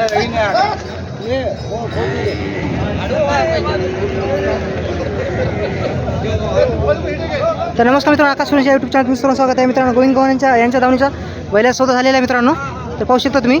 तर नमस्कार मित्रांनो आकाश सोनीच्या युट्यूब चॅनल मित्रांनो स्वागत आहे. मित्रांनो गोविंद गव्हाण यांच्या यांच्या धावणीचा बैला स्वतः झालेला आहे मित्रांनो. तर पाहू शकता तुम्ही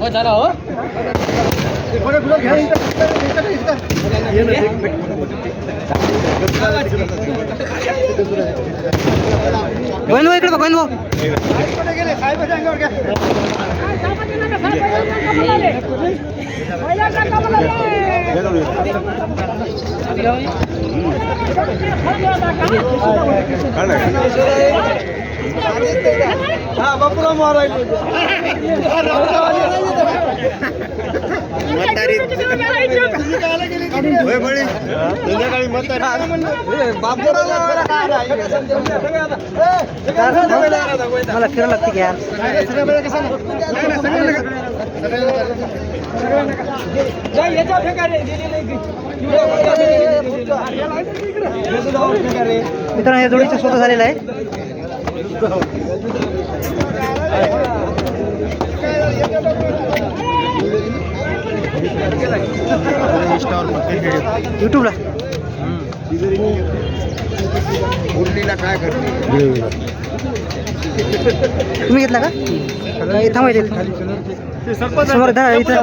हो। हो गोविंद भाऊ इकडे बघ गोविंद भाऊ हा बापूला मारायला मला फिरावं लागते की यार मित्रांनो या जोडीचा स्वतः झालेला आहे. युट्यूबला मुरलीला काय करते? तुम्ही घेतला का? थांबा इथे. समोर धरा इथं.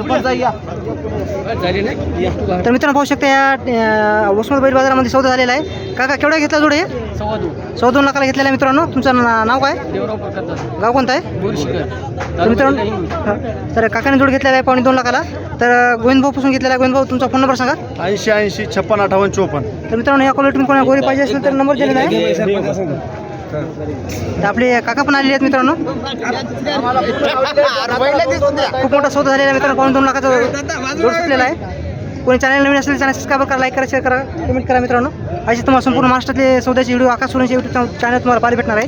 तर मित्रांनो पाहू शकता या वसमत बैल बाजारामध्ये सौदा झालेला आहे काका केवढा घेतला जोडे सव्वा दोन लाखाला घेतलेला आहे मित्रांनो तुमचं ना- नाव काय गाव कोणतं आहे तर मित्रांनो हा. तर काकाने जोड घेतलेला आहे पावणे दोन लाखाला तर गोविंद भाऊ पासून घेतलेला आहे गोविंद भाऊ तुमचा फोन नंबर सांगा ऐंशी ऐंशी छप्पन अठ्ठावन्न चोपन्न तर मित्रांनो या क्वालिटी कोणा गोरी पाहिजे असेल तर नंबर दिलेला आहे तर आपले काका पण आलेले आहेत मित्रांनो. खूप मोठा सौदा झालेला आहे मित्रांनो पाऊन दोन लाखाचा जोड सुटलेला आहे. कोणी चॅनल नवीन असेल चॅनल सबस्क्राईब करा लाईक करा शेअर करा कमेंट करा मित्रांनो. असे तुम्हाला संपूर्ण महाराष्ट्रातले सौद्याचे व्हिडिओ आकाश सोनचे यूट्यूब चॅनल तुम्हाला पाहायला भेटणार आहे.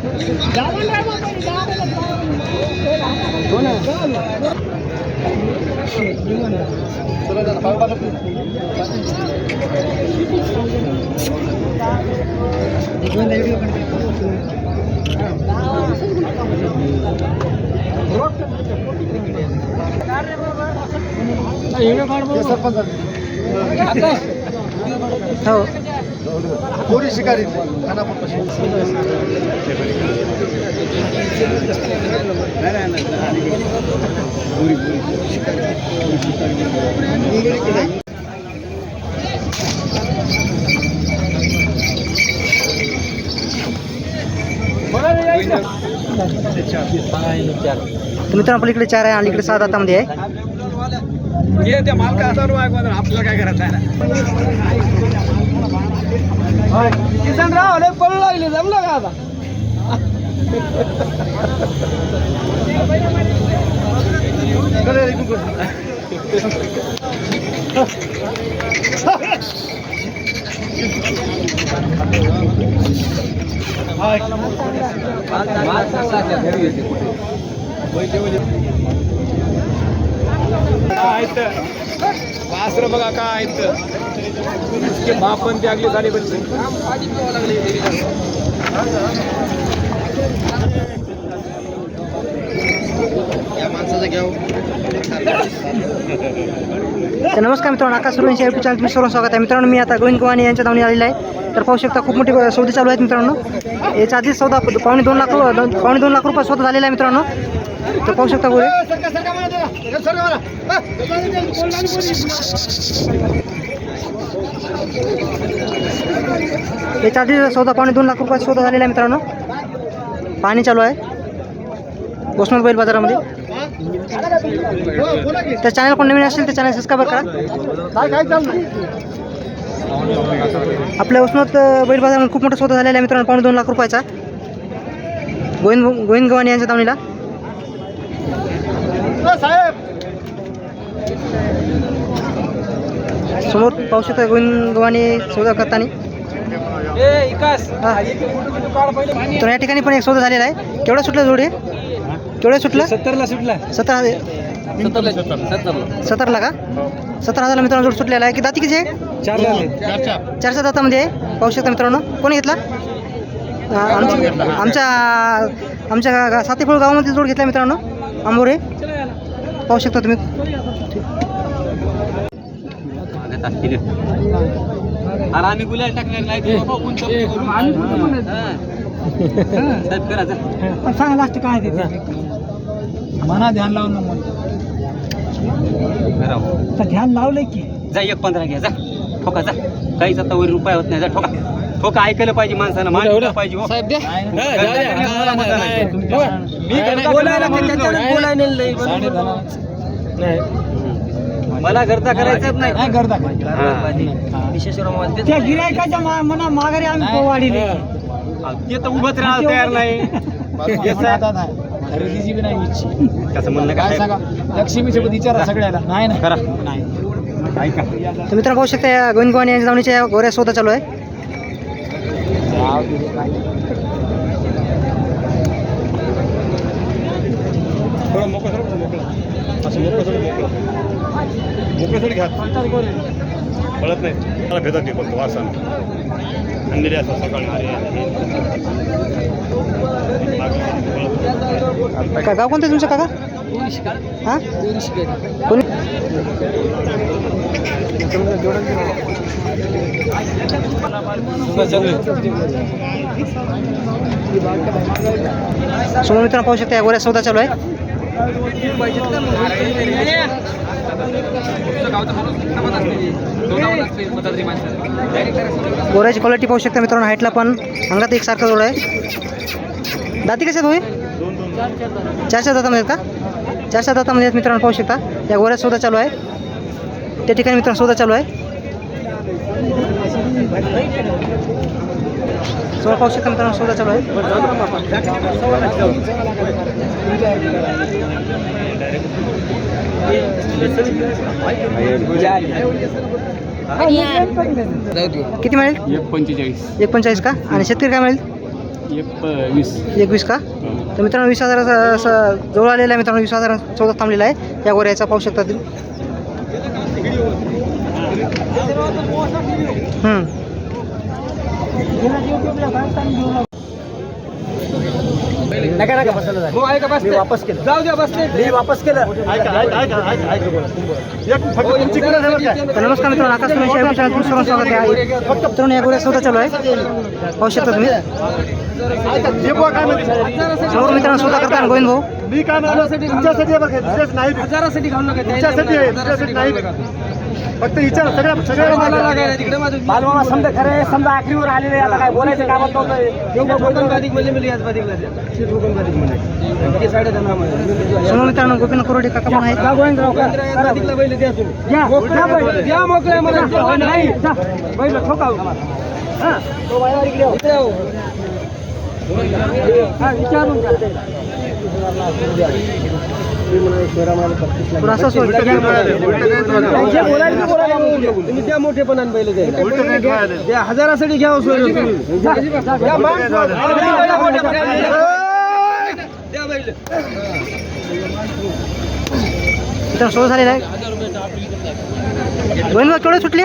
फोटोला हो कोरी शिकारी तर मित्रांनो आपल्या इकडे चार आहे आणि इकडे सात हातामध्ये आहे. हे त्या मालका हजार आपल्याला काय करायचं आहे? ना किसन राव लय पळू लागले जमलं का आता? वासर बघा काय आहेत बापन त्यागली झाली बच्चे तर नमस्कार मित्रांनो आकाश सुरवंशी यूट्यूब चॅनल तुम्ही सर्व स्वागत आहे. मित्रांनो मी आता गोविंद गव्हाणे यांच्या धावणी आलेला आहे. तर पाहू शकता खूप मोठी सौदी चालू आहेत मित्रांनो. याच्या आधीच सौदा पावणे दोन लाख पावणे दोन लाख रुपये स्वतः झालेला आहे मित्रांनो. तर पाहू शकता गोरे याच्या आधी सौदा पावणे दोन लाख रुपये सौदा झालेला आहे मित्रांनो. पाणी चालू आहे. वसमत बैल बाजारामध्ये. त्या चॅनल कोण नवीन असेल ते चॅनल सबस्क्राईब करा. आपल्या उस्मत बैल बाजारामध्ये खूप मोठा सौदा झालेला आहे मित्रांनो पावणे दोन लाख रुपयाचा. गोविंद गोविंद गव्हाणी यांच्या दावणीला समोर पाहू शकता गोविंद गव्हाणे सौदा करताना. हा. तर या ठिकाणी पण एक सौदा झालेला आहे. केवढा सुटला जोडी? केवढा सुटला? सत्तरला सुटला. सतरा सतराला का? सतरा हजारला मित्रांनो जोड सुटलेला आहे. की दाती किती आहे? चार चारशे दातामध्ये आहे. पाहू शकता मित्रांनो. कोणी घेतला? आमच्या आमच्या सातेफळ गावामध्ये जोड घेतला मित्रांनो. आंबोरे. पाहू शकता तुम्ही. अरे आम्ही गुलाल टाकणार नाही सांगा लास्ट काय मना ध्यान लावून मन. ध्यान लावलंय की. जा एक पंधरा घ्या जा. ठोका जा. काहीच आता वर रुपये होत नाही जा ठोका. ठोका ऐकायला पाहिजे माणसानं मान पाहिजे हो. नाही. नाही, मी बोलायला बोलायला. नाही. मला घरचा करायचाच नाही. त्या गिरायकाच्या मना माघारी आम्ही वाढीले ते तर उभंच राहायला तयार नाही. आहे. खरेदीची बी नाही इच्छी. कसं म्हणणं काय? काय सांगा? लक्ष्मी सोबत विचारा सगळ्याला. नाही नाही. करा. नाही. ऐका. तर मित्रांनो पाहू शकता या गोविंद गव्हाणे यांच्या दावणीच्या गोऱ्या शोधा चालू आहे. जाऊ दे रे, काय. थोडं मोकळं. मोकळं असं मोकळं सोड मोकळं. घ्या. पळत नाही. मला भेटत ते फक्त वारसानं अंधेरी असं सकाळी अरे का गाव कोणतं तुमचं काका? हां? कोणी समोर मित्रांनो पाहू शकता या गोऱ्या सौदा चालू आहे. गोऱ्याची क्वालिटी पाहू शकता मित्रांनो हाईटला पण. अंगात एकसारखा जोड आहे. दाती कशात होय चारशे दातामध्ये आहेत का? चारशे दातामध्ये आहेत मित्रांनो पाहू शकता. या गोऱ्यात सौदा चालू आहे. त्या ठिकाणी मित्रांनो सौदा चालू आहे. सोळा पाहू शकता मित्रांनो सौदा चालू आहे. किती मिळेल एक पंचेचाळीस. एक पंचेचाळीस का? आणि शेतकरी काय मिळेल एक प- वीस. एकवीस का? तर मित्रांनो वीस हजाराचा असं जवळ आलेला आहे मित्रांनो वीस हजार चौदा थांबलेला आहे. या गोऱ्याचा पाहू शकता तुम्ही. नका नका बसायला हो वापस केलं. जाऊ द्या बसले मी वापस केलं. तर नमस्कार मित्रांनो आकाश तुम्ही शाही चॅनल तुमचं सर्व स्वागत आहे. मित्रांनो या गोऱ्या सौदा चालू आहे. पाहू शकता तुम्ही. समोर मित्रांनो सौदा करताना गोविंद भाऊ? मी काय म्हणतो तुमच्यासाठी आहे का, दुसऱ्याच नाही. हजारासाठी घालू नका तुमच्यासाठी आहे नाही. फक्त विचार सगळ्या सगळ्या मला लागायला तिकडे माझं बालमामा समजा खरे समजा आखरीवर आलेले आता काय बोलायचं कामात नव्हतं मित्रांनो कोरडे काका पण आहेत. बैल विचारून त्या मोठेपणाने बैल द्यायला हजारासाठी मित्रांनो सोय झालेला आहे गोविंद केवढे सुटले?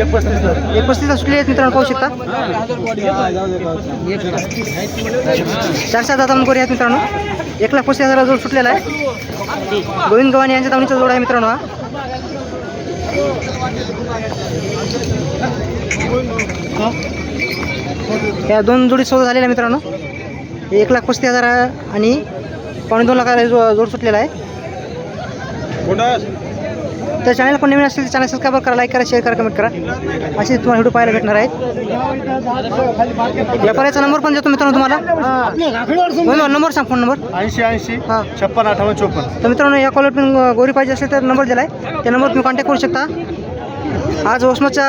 एक पस्तीसला सुटले आहेत मित्रांनो पाहू शकता. चार चार दादा गोरी आहेत मित्रांनो. एक लाख पस्तीस हजारा जोड सुटलेला आहे. गोविंद गव्हाणे यांच्या दावणीचा जोड आहे मित्रांनो हा. या दोन जोडी सौदा झालेल्या मित्रांनो. एक लाख पस्तीस हजार आणि पावणे दोन लाखाला जो जोड सुटलेला आहे. तर चॅनल पण नवीन असेल तर चॅनल सबस्क्राईब करा लाईक करा शेअर करा कमेंट करा. असे तुम्हाला व्हिडिओ पाहायला भेटणार आहेत. व्यापाऱ्याचा नंबर पण देतो मित्रांनो तुम्हाला. नंबर सांग फोन नंबर ऐंशी ऐंशी हां. छप्पन अठ्ठावन्न चोपन्न. तर मित्रांनो या कॉलर पण गोरी पाहिजे असेल तर नंबर दिला आहे त्या नंबरवर तुम्ही कॉन्टॅक्ट करू शकता. आज ओसमाच्या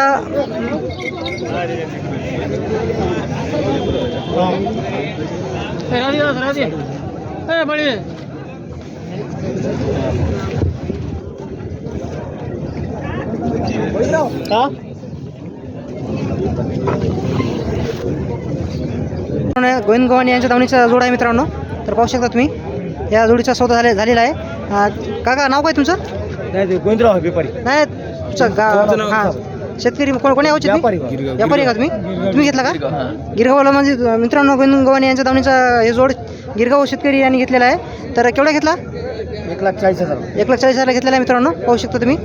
गोविंद गव्हाणे यांच्या दावणीचा जोड आहे मित्रांनो. तर पाहू शकता तुम्ही या जोडीचा सौदा झाले झालेला आहे. काका नाव काय तुमचं? नाही गोविंदराव व्यापारी नाही तुमचं गाव हां. शेतकरी कोण कोणी यावचे व्यापारी का? तुम्ही? तुम्ही घेतला का? गिरगावला म्हणजे मित्रांनो गोविंद गव्हाणे यांच्या दावणीचा हे जोड गिरगाव शेतकरी यांनी घेतलेला आहे. तर केवढा घेतला? एक लाख चाळीस हजार. एक लाख चाळीस हजार घेतलेला आहे मित्रांनो. पाहू शकता तुम्ही.